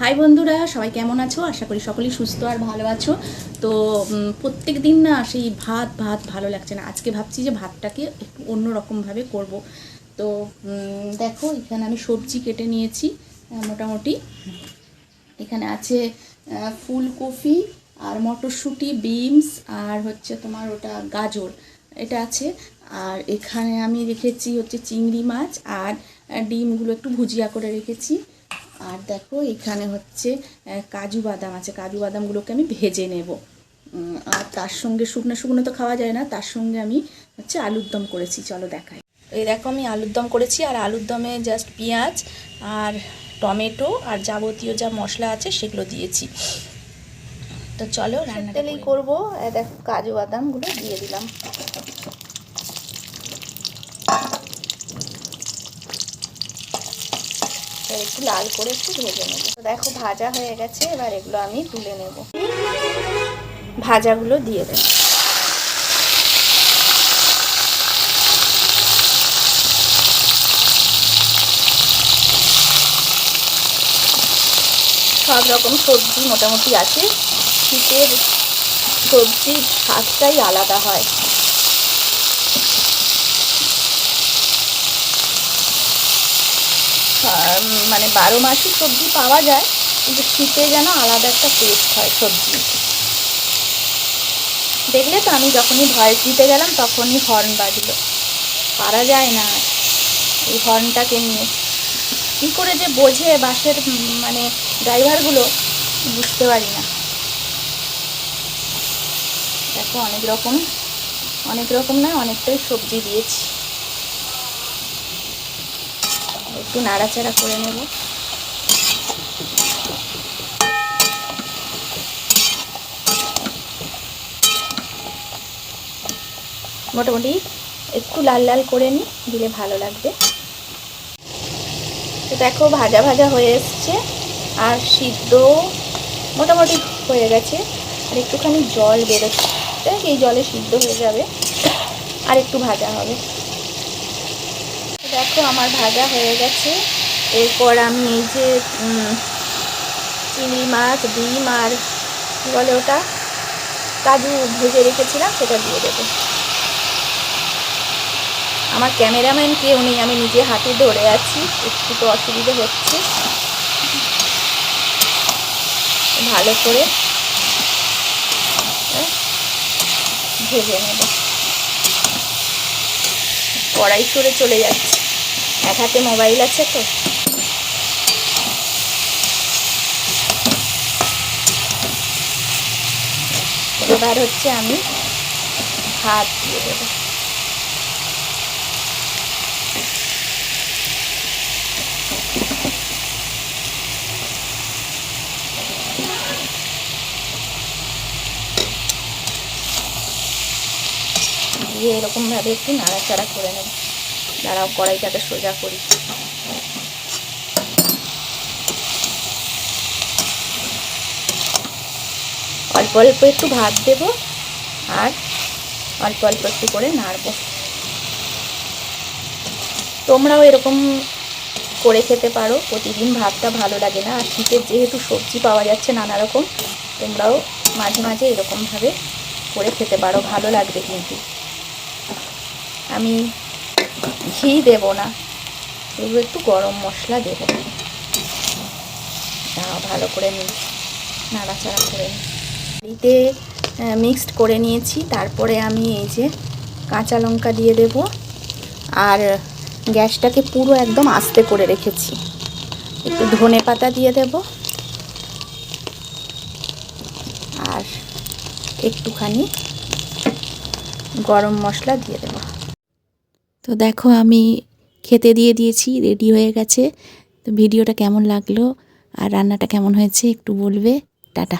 High বন্ধুরা, সবাই কেমন আছো? আশা করি সকলেই সুস্থ আর ভালো আছো। তো প্রত্যেক দিন না সেই ভাত ভাত ভালো লাগছে না। আজকে ভাবছি যে ভাতটাকে একটু অন্য রকমভাবে করব। তো দেখো, এখানে আমি সবজি কেটে নিয়েছি মোটামুটি। এখানে আছে ফুলকপি আর মটরশুঁটি, বিনস আর হচ্ছে তোমার ওটা গাজর। এটা আছে। আর এখানে আমি রেখেছি হচ্ছে চিংড়ি মাছ আর ডিমগুলো একটু ভুজিয়া করে রেখেছি। আর দেখো এখানে হচ্ছে কাজু বাদাম আছে। কাজু বাদামগুলোকে আমি ভেজে নেব। আর তার সঙ্গে শুকনো শুকনো তো খাওয়া যায় না তার সঙ্গে আমি হচ্ছে আলুর দম করেছি। চলো দেখাই। এই দেখো আমি আলুর দম করেছি আর আলুর দমে জাস্ট পেঁয়াজ আর টমেটো আর যাবতীয় যা মশলা আছে সেগুলো দিয়েছি। তো চলো রান্না তেলেই করব। দেখো কাজু বাদামগুলো দিয়ে দিলাম। এবার একটু লাল করে একটু ভেজে নেব। দেখো, ভাজা হয়ে গেছে, এবার এগুলো আমি তুলে নেব। ভাজাগুলো দিয়ে দেবো। সব রকম সবজি মোটামুটি আছে। শীতের সবজির স্বাদটাই আলাদা হয় আর মানে বারো মাসই সবজি পাওয়া যায়, কিন্তু শীতে যেন আলাদা একটা টেস্ট হয় সবজি। দেখলে তো আমি যখনই ভয়েস দিতে গেলাম তখনই হর্ন বাজলো। পারা যায় না এই হর্নটাকে নিয়ে। কী করে যে বোঝে বাসের মানে ড্রাইভারগুলো বুঝতে পারি না। দেখো অনেক রকম অনেক রকম না, অনেকটাই সবজি দিয়েছি। একটু নাড়াচাড়া করে নেব। মোটামুটি একটু লাল লাল করে নিই, দিলে ভালো লাগবে। তো দেখো ভাজা ভাজা হয়ে এসছে, আর সিদ্ধ মোটামুটি হয়ে গেছে। আর একটুখানি জল বেরোচ্ছে, এই জলে সিদ্ধ হয়ে যাবে, আর একটু ভাজা হবে। দেখো, আমার ভাজা হয়ে গেছে। এরপর আমি এই যে চিংড়ি মাছ, ডিম আর কী বলে ওটা, কাজু ভেজে রেখেছিলাম, সেটা দিয়ে দেবো। আমার ক্যামেরাম্যান কেউ নেই, আমি নিজে হাতে ধরে আছি, একটু তো অসুবিধে হচ্ছে। ভালো করে ভেজে নেব। কড়াই সরে চলে যাচ্ছে। এক হাতে মোবাইল আছে তো। এবার হচ্ছে আমি ভাত দিয়ে দেবো। দিয়ে এরকমভাবে একটু নাড়াচাড়া করে নেব। দাঁড়াও, কড়াইটাকে সোজা করি। অল্প অল্প একটু ভাত দেব আর অল্প অল্প একটু করে নাড়ব। তোমরাও এরকম করে খেতে পারো, প্রতিদিন ভাতটা ভালো লাগে না। আর শীতের যেহেতু সবজি পাওয়া যাচ্ছে নানা রকম, তোমরাও মাঝে মাঝে এরকমভাবে করে খেতে পারো, ভালো লাগবে কিন্তু। আমি ঘি দেব না। এগুলো একটু গরম মশলা দেব। ভালো করে নিই নাড়াচাড়া করে বাড়িতে মিক্সড করে নিয়েছি। তারপরে আমি এই যে কাঁচা লঙ্কা দিয়ে দেব। আর গ্যাসটাকে পুরো একদম আস্তে করে রেখেছি। একটু ধনে পাতা দিয়ে দেব। আর একটুখানি গরম মশলা দিয়ে দেবো। তো দেখো আমি খেতে দিয়ে দিয়েছি, রেডি হয়ে গেছে। তো ভিডিওটা কেমন লাগল আর রান্নাটা কেমন হয়েছে একটু বলবে। টাটা।